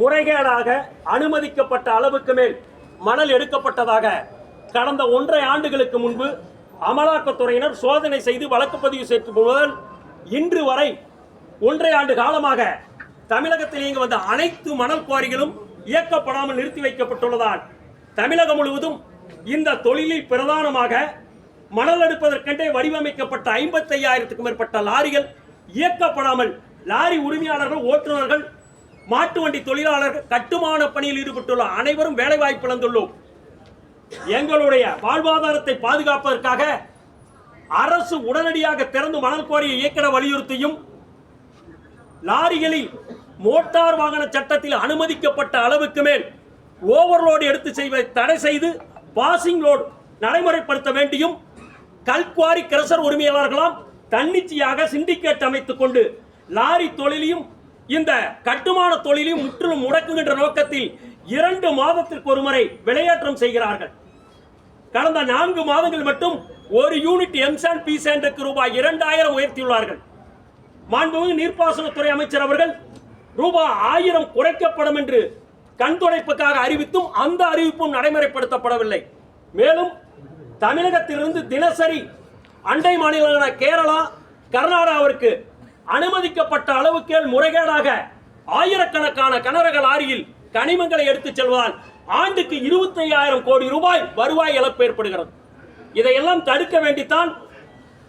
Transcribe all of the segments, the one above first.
முறைகேடாக அனுமதிக்கப்பட்ட அளவுக்கு மேல் மணல் எடுக்கப்பட்டதாக கடந்த ஒன்றரை ஆண்டுகளுக்கு முன்பு அமலாக்கத்துறையினர் சோதனை செய்து வழக்கு பதிவு செய்து முதல் இன்று வரை ஒன்றரை ஆண்டு காலமாக தமிழகத்தில் இயங்கி வந்த அனைத்து மணல் குவாரிகளும் இயக்கப்படாமல் நிறுத்தி வைக்கப்பட்டுள்ளதால் தமிழகம் முழுவதும் இந்த தொழிலில் பிரதானமாக மணல் எடுப்பதற்கென்றே வடிவமைக்கப்பட்ட ஐம்பத்தி ஐயாயிரத்துக்கும் மேற்பட்ட லாரிகள் இயக்கப்படாமல் லாரி உரிமையாளர்கள் ஓட்டுநர்கள் மாட்டு வண்டி தொழிலாளர்கள் கட்டுமான பணியில் ஈடுபட்டுள்ள அனைவரும் வேலைவாய்ப்பு இழந்துள்ளோம். எங்களுடைய வாழ்வாதாரத்தை பாதுகாப்பதற்காக அரசு உடனடியாக திறந்து மணல் கோரியை இயக்கிட வலியுறுத்தியும் லாரிகளில் மோட்டார் வாகன சட்டத்தில் அனுமதிக்கப்பட்ட அளவுக்கு மேல் ஓவர்லோடு எடுத்து செய்வதை தடை செய்து பாசிங் லோடு நடைமுறைப்படுத்த வேண்டியும் கல்குவாரி கிரசர் உரிமையாளர்களாம் தன்னிச்சையாக சிண்டிகேட் அமைத்துக் கொண்டு லாரி தொழிலையும் இந்த கட்டுமான தொழிலையும் முற்றிலும் முடக்குகின்ற நோக்கத்தில் இரண்டு மாதத்திற்கு ஒரு முறை விளையாட்டம் செய்கிறார்கள். கடந்த நான்கு மாதங்கள் மட்டும் ஒரு யூனிட் எம்சான் பி சேண்டுக்கு ரூபாய் இரண்டாயிரம் உயர்த்தியுள்ளார்கள். மாண்புமிகு நீர்ப்பாசனத்துறை அமைச்சர் அவர்கள் ரூபாய் ஆயிரம் குறைக்கப்படும் என்று கண் துடைப்புக்காக அறிவித்தும் அந்த அறிவிப்பும் நடைமுறைப்படுத்தப்படவில்லை. மேலும் தமிழகத்திலிருந்து தினசரி அண்டை மாநிலங்களான கேரளா கர்நாடகாவிற்கு அனுமதிக்கப்பட்ட அளவுக்கு முறைகேடாக ஆயிரக்கணக்கான கனரக லாரியில் கனிமங்களை எடுத்துச் செல்வதால் ஆண்டுக்கு இருபத்தையாயிரம் கோடி ரூபாய் வருவாய் இழப்பு ஏற்படுகிறது. இதையெல்லாம் தடுக்க வேண்டித்தான்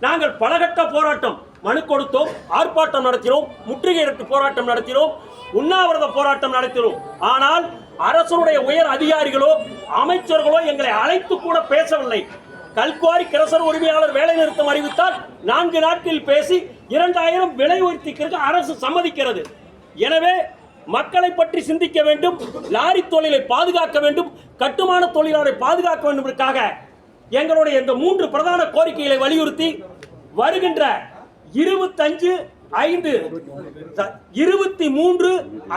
நாங்கள் பலகட்ட போராட்டம் மனு கொடுத்தோம் ஆர்ப்பாட்டம் நடத்தினோம் முற்றுகையிட்டு போராட்டம் நடத்தினோம் உண்ணாவிரத போராட்டம் நடத்தினோம். ஆனால் அரசனுடைய உயர் அதிகாரிகளோ அமைச்சர்களோ எங்களை அழைத்து கூட பேசவில்லை. கல்குவாரி கிரசர் உரிமையாளர் வேலை நிறுத்தம் அறிவித்தால் நான்கு நாட்களில் பேசி இரண்டாயிரம் விலை உயர்த்திக்கிறது அரசு சம்மதிக்கிறது. எனவே மக்களை பற்றி சிந்திக்க வேண்டும் லாரி தொழிலை பாதுகாக்க வேண்டும் கட்டுமான தொழிலாளரை பாதுகாக்க வேண்டும் எங்களுடைய இந்த மூன்று பிரதான கோரிக்கைகளை வலியுறுத்தி வருகின்ற இருபத்தஞ்சு ஐந்து இருபத்தி மூன்று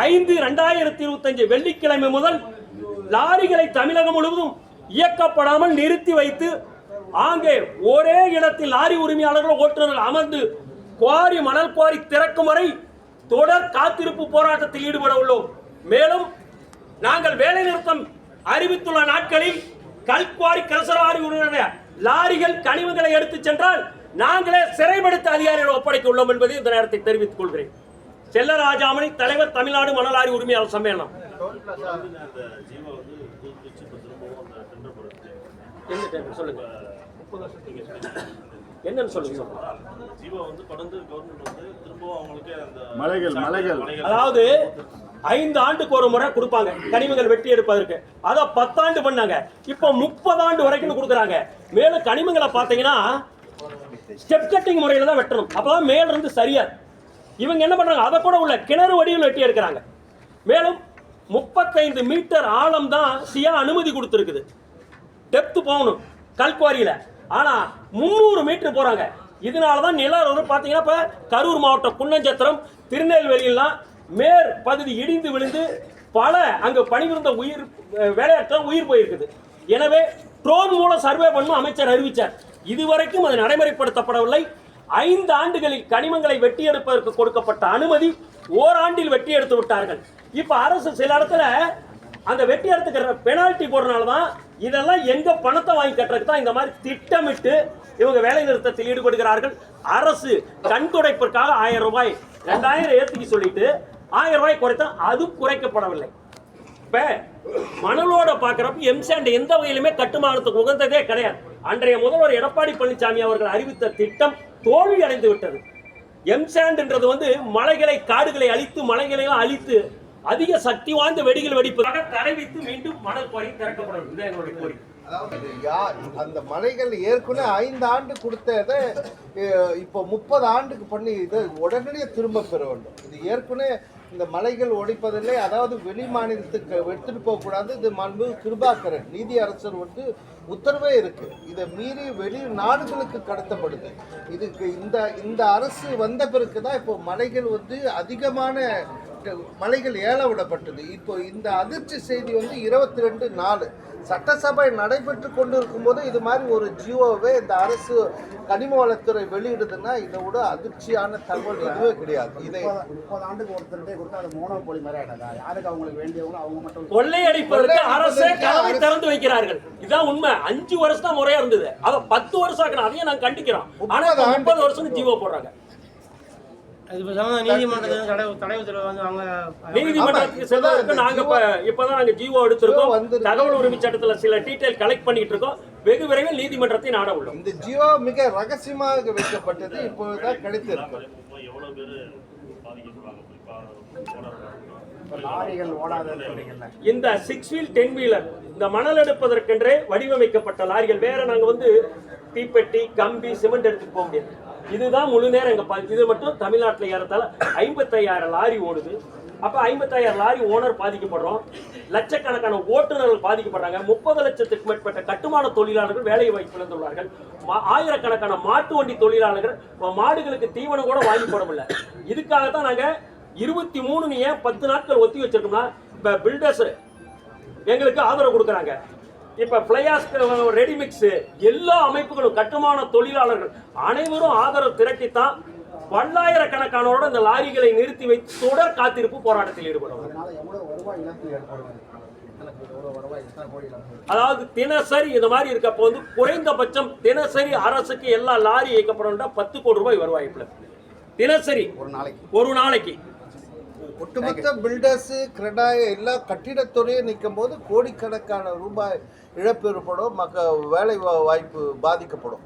ஐந்து ரெண்டாயிரத்தி இருபத்தஞ்சு வெள்ளிக்கிழமை முதல் லாரிகளை தமிழகம் முழுவதும் இயக்கப்படாமல் நிறுத்தி வைத்து ஆங்கே ஒரே இடத்தில் லாரி உரிமையாளர்கள் ஓட்டுநர்கள் அமர்ந்து குவாரி மணல் குவாரி திறக்கும் வரை தொடர் காத்திருப்பு போராட்டத்தில் ஈடுபட உள்ளோம் மேலும் நாங்கள் வேலை நிறுத்தம் அறிவித்துள்ள நாட்களில் கல்குவாரி உரிமையான லாரிகள் கனிமங்களை எடுத்துச் சென்றால் நாங்களே சிறைப்படுத்த அதிகாரிகள் ஒப்படைக்க உள்ளோம் என்பதை இந்த நேரத்தில் தெரிவித்துக் கொள்கிறேன் செல்லராஜாமணி தலைவர் தமிழ்நாடு மணலாரி உரிமையாளர் சம்மேளனம்? சொல்லுங்க. என்னன்னு சொல்லுங்க. சொல்லுங்க. ஜீவா வந்து தொடர்ந்து கவர்மெண்ட் வந்து திரும்பவும் அவங்களுக்கு அந்த மலைகள், மலைகள். அதாவது ஐந்து ஆண்டுக்கு ஒரு முறை கொடுப்பாங்க. கனிமங்கள் வெட்டி எடுப்பதற்கு. அதை பத்தாண்டு பண்ணாங்க. இப்போ முப்பது ஆண்டு வரைக்கும் கொடுக்குறாங்க. மேலும் கனிமங்களை பார்த்தீங்கன்னா ஸ்டெப் கட்டிங் முறையில் தான் வெட்டணும். அப்பதான் மேல இருந்து சரியா. இவங்க என்ன பண்றாங்க? அதை கூட உள்ள கிணறு வடிவில் வெட்டி எடுக்கிறாங்க. மேலும் முப்பத்தைந்து மீட்டர் ஆழம் தான் சியா அனுமதி கொடுத்துருக்குது. டெப்த் போகணும். கல்குவாரியில். ஆனால் முந்நூறு மீட்டர் போகிறாங்க இதனால தான் நிலவரம் பார்த்தீங்கன்னா இப்போ கரூர் மாவட்டம் குன்னஞ்சத்திரம் திருநெல்வேலியெல்லாம் மேற் பகுதி இடிந்து விழுந்து பல அங்கு பணிபுரிந்த உயிர் வேலையாட்கள் உயிர் போயிருக்குது. எனவே ட்ரோன் மூலம் சர்வே பண்ணும் அமைச்சர் அறிவித்தார் இதுவரைக்கும் அது நடைமுறைப்படுத்தப்படவில்லை. ஐந்து ஆண்டுகளில் கனிமங்களை வெட்டி எடுப்பதற்கு கொடுக்கப்பட்ட அனுமதி ஓராண்டில் வெட்டி எடுத்து விட்டார்கள். இப்போ அரசு சில இடத்துல அந்த வெட்டி எடுத்துக்கிற பெனால்ட்டி போடுறதுனால தான் இதெல்லாம் எங்க பணத்தை வாங்கி கட்டுறதுக்கு தான் இந்த மாதிரி திட்டமிட்டு இவங்க வேலை நிறுத்தத்தில் ஈடுபடுகிறார்கள். அரசு கண் துடைப்பிற்காக ஆயிரம் ரூபாய் ரெண்டாயிரம் ஏற்றுக்கு சொல்லிட்டு ஆயிரம் ரூபாய் குறைத்தா அது குறைக்கப்படவில்லை. இப்ப மணலோட பாக்குறப்ப எம்சாண்ட் எந்த வகையிலுமே கட்டுமானத்துக்கு உகந்ததே கிடையாது. அன்றைய முதல்வர் எடப்பாடி பழனிசாமி அவர்கள் அறிவித்த திட்டம் தோல்வி அடைந்து விட்டது. எம்சாண்ட்ன்றது வந்து மலைகளை காடுகளை அழித்து மலைகளை அழித்து அதிக சக்தி வாய்ந்த வெடிகள் வெடிப்பதாக தடை வைத்து மீண்டும் மணல் குவாரி திறக்கப்படும். இதுதான் எங்களுடைய கோரிக்கை. அதாவது யா- அந்த மலைகள் ஏற்கனவே ஐந்து ஆண்டு கொடுத்ததை இப்போ முப்பது ஆண்டுக்கு பண்ணி இதை உடனடியே திரும்ப பெற வேண்டும். இது ஏற்கனவே இந்த மலைகள் ஒழிப்பதில்லை. அதாவது வெளி மாநிலத்துக்கு எடுத்துட்டு போகக்கூடாது இது மாண்பு கிருபாகரன் நீதி அரசர் வந்து உத்தரவே இருக்கு. இதை மீறி வெளி நாடுகளுக்கு கடத்தப்படுது. இதுக்கு இந்த இந்த அரசு வந்த பிறகு தான் இப்போ மலைகள் வந்து அதிகமான மலைகள் ஏல விடப்பட்டது இப்போ இந்த அதிர்ச்சி செய்தி வந்து இருபத்தி ரெண்டு நாலு. சட்டசபை நடைபெற்று கொண்டு இருக்கும்போது இது மாதிரி ஒரு ஜியோவை இந்த அரசு கனிம வளத்துறை வெளியிடுதுன்னா இதை விட அதிர்ச்சியான தகவல் எதுவே கிடையாது. இதை முப்பது ஆண்டுக்கு ஒருத்தருக்கே கொடுத்தா அது மோனோபோலி மாதிரி ஆயிடாதா? யாருக்கு அவங்களுக்கு வேண்டியவங்களோ அவங்க மட்டும் கொள்ளையடிப்பதற்கு அரசே கதவை திறந்து வைக்கிறார்கள். இதான் உண்மை. அஞ்சு வருஷம் தான் முறையா இருந்தது. அத பத்து வருஷம் ஆக்கணும் அதையும் நாங்க கண்டிக்கிறோம். ஆனா இப்ப முப்பது முப்பது வருஷம் ஜீவோ போடுறாங்க. அது பேசாம நீதிமன்றத்தில் தடை தடை உத்தரவு வந்து அவங்க நீதிமன்றத்துக்கு ஆமா, செல்வதற்கு இப்பதான் நாங்க இந்த இப்ப இப்பதான் நாங்க ஜீவோ எடுத்திருக்கோம். ஜீவோ வந்திருக்கு. தகவல் உரிமை சட்டத்துல சில டீடைல் கலெக்ட் பண்ணிட்டு இருக்கோம் வெகு விரைவில் நீதிமன்றத்தை நாட உள்ளோம். இந்த ஜியோ மிக ரகசியமாக வைக்கப்பட்டது இப்போதான் கிடைத்திருக்கு. பேர் இந்த சிக்ஸ் வீல் டென் வீலர் இந்த மணல் எடுப்பதற்கென்றே வடிவமைக்கப்பட்ட லாரிகள் வேற நாங்க வந்து தீப்பெட்டி கம்பி சிமெண்ட் எடுத்துட்டு போக முடியாது. இதுதான் முழு நேரம் எங்க இது மட்டும் தமிழ்நாட்டில் ஏறத்தால ஐம்பத்தையாயிரம் லாரி ஓடுது. அப்ப ஐம்பத்தாயிரம் லாரி ஓனர் பாதிக்கப்படுறோம். லட்சக்கணக்கான ஓட்டுநர்கள் பாதிக்கப்படுறாங்க. முப்பது லட்சத்துக்கு மேற்பட்ட கட்டுமான தொழிலாளர்கள் வேலை வாய்ப்பு இழந்துள்ளார்கள் மா- ஆயிரக்கணக்கான மாட்டு வண்டி தொழிலாளர்கள் மாடுகளுக்கு தீவனம் கூட வாங்கி போட முடியல. இதுக்காக தான் நாங்க இருபத்தி மூணு ஏன் பத்து நாட்கள் ஒத்தி வச்சிருக்கோம்னா இப்ப பில்டர்ஸ் எங்களுக்கு ஆதரவு கொடுக்குறாங்க. இப்ப பிளையாஸ் ரெடிமிக்ஸ் எல்லா அமைப்புகளும் கட்டுமான தொழிலாளர்கள் அனைவரும் ஆதரவு திரட்டித்தான் பல்லாயிரக்கணக்கானோட இந்த லாரிகளை நிறுத்தி வைத்து தொடர் காத்திருப்பு போராட்டத்தில் ஈடுபடுவாங்க அதாவது தினசரி இந்த மாதிரி இருக்கப்போ வந்து குறைந்தபட்சம் தினசரி அரசுக்கு எல்லா லாரி இயக்கப்படும் பத்து கோடி ரூபாய் வருவாய் தினசரி ஒரு நாளைக்கு. ஒரு நாளைக்கு. ஒட்டுமொத்த பில்டர்ஸ் கிரெடாய் எல்லா கட்டிடத்துறையும் நிற்கும் போது கோடிக்கணக்கான ரூபாய் இழப்பு ஏற்படும் மக்க வேலை வா- வாய்ப்பு பாதிக்கப்படும்.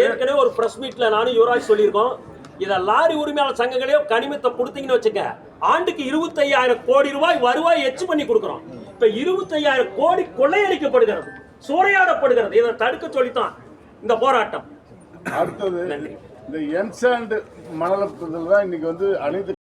ஏற்கனவே ஒரு பிரஸ் மீட்ல நானும் யுவராஜ் சொல்லியிருக்கோம். இத லாரி உரிமையாளர் சங்கங்களையோ கனிமத்தை கொடுத்தீங்கன்னு வச்சுக்க ஆண்டுக்கு இருபத்தையாயிரம் கோடி ரூபாய் வருவாய் எச்சு பண்ணி கொடுக்குறோம். இப்ப இருபத்தையாயிரம் கோடி கொள்ளையடிக்கப்படுகிறது சூறையாடப்படுகிறது இதை தடுக்க சொல்லித்தான் இந்த போராட்டம். அடுத்தது நன்றி. இந்த என்சாண்ட் மணல் தான் இன்னைக்கு வந்து அனைத்து